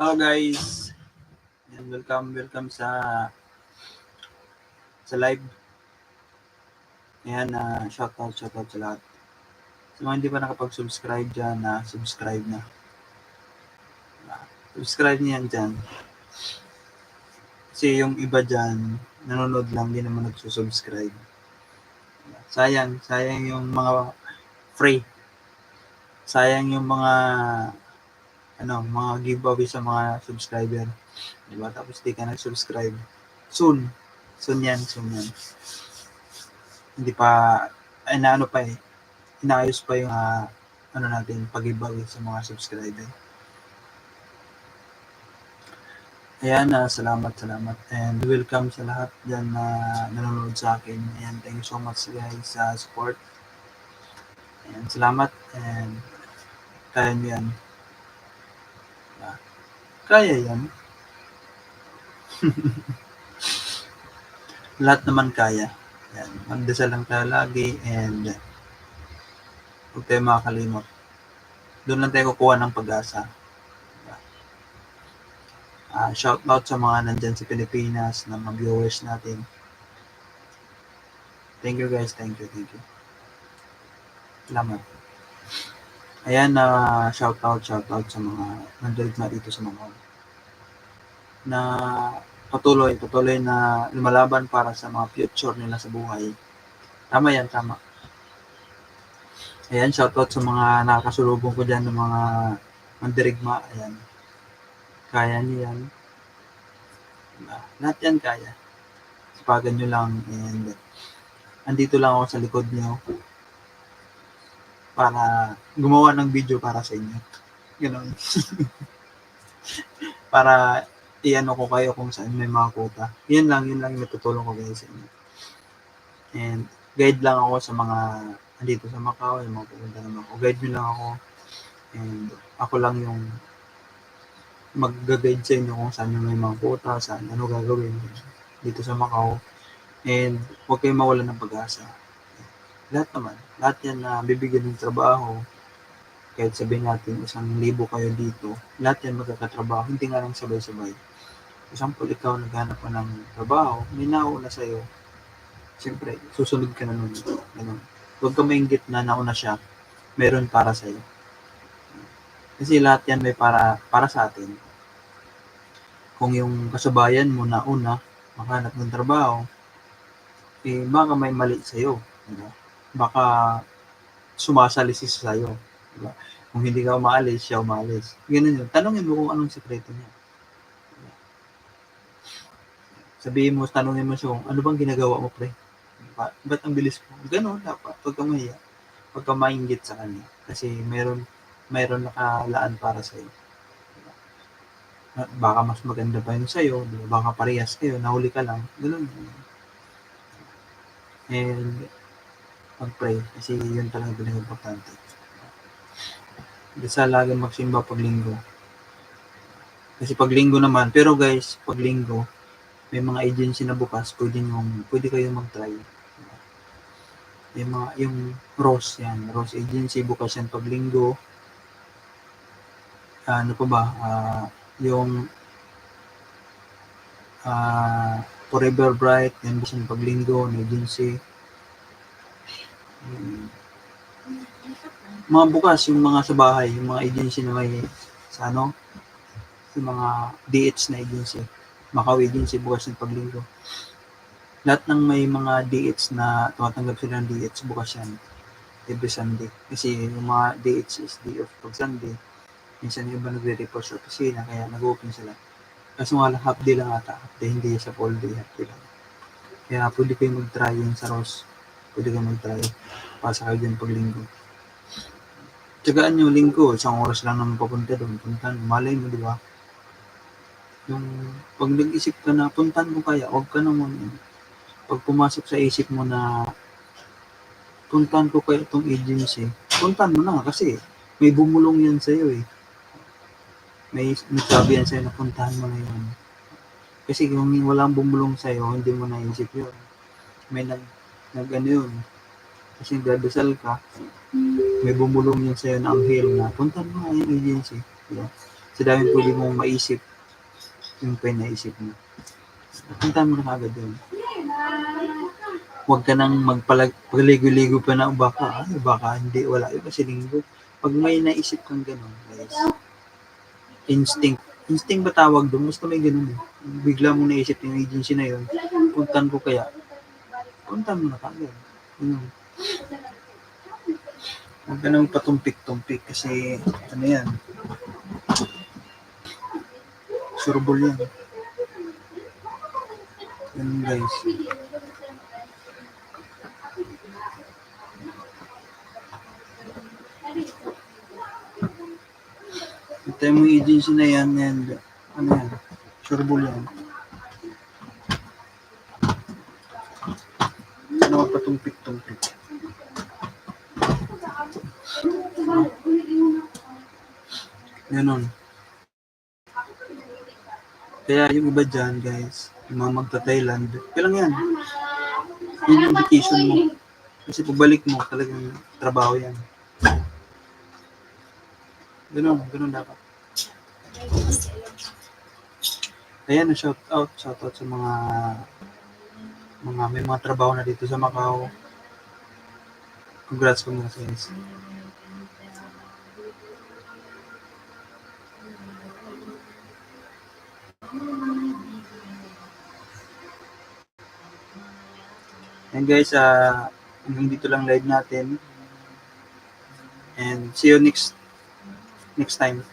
Hello guys. And welcome, welcome sa sa live. Ayan, uh, shout out, shout out sa lahat. Sa mga hindi pa nakapag-subscribe dyan, na subscribe na. Ah, subscribe niyan dyan. Kasi yung iba dyan, nanonood lang, din naman nagsusubscribe. Sayang, sayang yung mga free. Sayang yung mga ano, mga giveaway sa mga subscriber. Diba? Tapos di ka nag-subscribe. Soon. Soon yan, soon yan. Hindi pa, ay ano pa eh, inaayos pa yung uh, ano natin, pag-giveaway sa mga subscriber. Ayan, uh, salamat, salamat. And welcome sa lahat dyan na uh, nanonood sa akin. Ayan, thank you so much guys sa support. Ayan, salamat. And kaya nyo yan. Kaya yan. Lahat naman kaya. Yan. Magdasal lang tayo lagi and huwag tayo makakalimot. Doon lang tayo kukuha ng pag-asa. Uh, shout out sa mga nandyan sa Pilipinas na mga viewers natin. Thank you guys. Thank you. Thank you. Salamat. Ayan, na uh, shout out, shout out sa mga nandinig na dito sa mga na patuloy, patuloy na lumalaban para sa mga future nila sa buhay. Tama yan, tama. Ayan, shout out sa mga nakakasulubong ko dyan ng mga mandirigma. Ayan. Kaya niyo yan. Diba? Lahat yan kaya. Sipagan nyo lang and andito lang ako sa likod nyo para gumawa ng video para sa inyo. Ganon. para iano ko kayo kung saan may mga quota. Yan lang, yun lang yung natutulong ko guys sa inyo. And guide lang ako sa mga andito sa Macau, yung mga pupunta naman ako. Guide nyo lang ako. And ako lang yung mag-guide sa inyo kung saan yung may mga quota, saan ano gagawin dito sa Macau. And huwag kayong mawala ng pag-asa. Lahat naman. Lahat yan na bibigyan ng trabaho. Kahit sabihin natin isang libo kayo dito, lahat yan magkakatrabaho. Hindi nga lang sabay-sabay example, ikaw naghanap ka ng trabaho, may nauna sa'yo, siyempre, susunod ka na nun. Ganun. Huwag ka maingit na nauna siya, meron para sa'yo. Kasi lahat yan may para, para sa atin. Kung yung kasabayan mo na una, makahanap ng trabaho, eh, baka may mali sa'yo. Diba? Baka sumasalisis sa'yo. Diba? Kung hindi ka umaalis, siya umaalis. Ganun yun. Tanongin mo kung anong sekreto niya. sabihin mo, tanongin mo siya, ano bang ginagawa mo, pre? Ba, ba't ang bilis mo? Ganon, dapat. Huwag ka mahiya. Huwag ka maingit sa kanya. Kasi meron, meron nakalaan para sa'yo. Diba? Baka mas maganda pa yun sa'yo. Diba? Baka parehas kayo, nahuli ka lang. Ganon. And, mag-pray. Kasi yun talaga pinag-importante. Dasal lagi magsimba pag linggo. Kasi pag linggo naman, pero guys, pag linggo, may mga agency na bukas, pwede nyo, pwede kayo mag-try. Yung mga, yung Rose, yan, Rose Agency, bukas yan pag linggo. Ano pa ba, uh, yung uh, Forever Bright, yan bukas yan pag linggo, na agency. Mga bukas, yung mga sa bahay, yung mga agency na may, sa ano, yung mga DH na agency Macau Agency bukas ng paglinggo. Lahat ng may mga DH na tumatanggap sila ng DH bukas yan every Sunday. Kasi yung mga DH is day off pag Sunday. Minsan yung iba nagre-report sa opisina kaya nag-open sila. Kasi mga half day lang ata. Half hindi sa full day. Half day lang. Kaya pwede kayo mag-try yung sa Ross. Pwede kayo mag-try. Pasa kayo dyan pag linggo. Tsagaan nyo linggo. Isang oras lang naman papunta doon. Puntan. Malay mo, di ba? yung pag nag-isip ka na puntan mo kaya, wag ka naman pag pumasok sa isip mo na puntan ko kaya itong agency, puntan mo na kasi may bumulong yan sa iyo eh. May nagsabi yan sa'yo na puntahan mo na yun. Kasi kung walang bumulong sa iyo, hindi mo naisip yun. May nag, nag ano yun. Kasi nagdadasal ka, may bumulong yan sa'yo na anghel na puntan mo na yung agency. Diba? Sa dami pwede mong maisip, yung pa yung naisip mo. Punta mo na kagad yun. Huwag ka nang magpaligo-ligo pa na baka, ay, baka hindi, wala yun kasi linggo. Pag may naisip kang gano'n, guys, instinct, instinct ba tawag doon? Basta may ganun eh. Bigla mo naisip yung agency na yun, puntan ko kaya, puntan mo na kagad. Yun. Huwag ka nang patumpik-tumpik kasi ano yan, surbol yan. Yan guys. Yung mga agency na yan and ano yan, surbol yan. Ano ka patumpik-tumpik. Ganon. Kaya yung iba dyan, guys, yung mga magta-Thailand, kailang yan. Yun yung vacation mo. Kasi pagbalik mo, talagang trabaho yan. Ganon, ganon dapat. Ayan, shout out, shout out sa mga mga may mga trabaho na dito sa Macau. Congrats ko mga guys. And guys, uh, hanggang dito lang live natin. And see you next next time.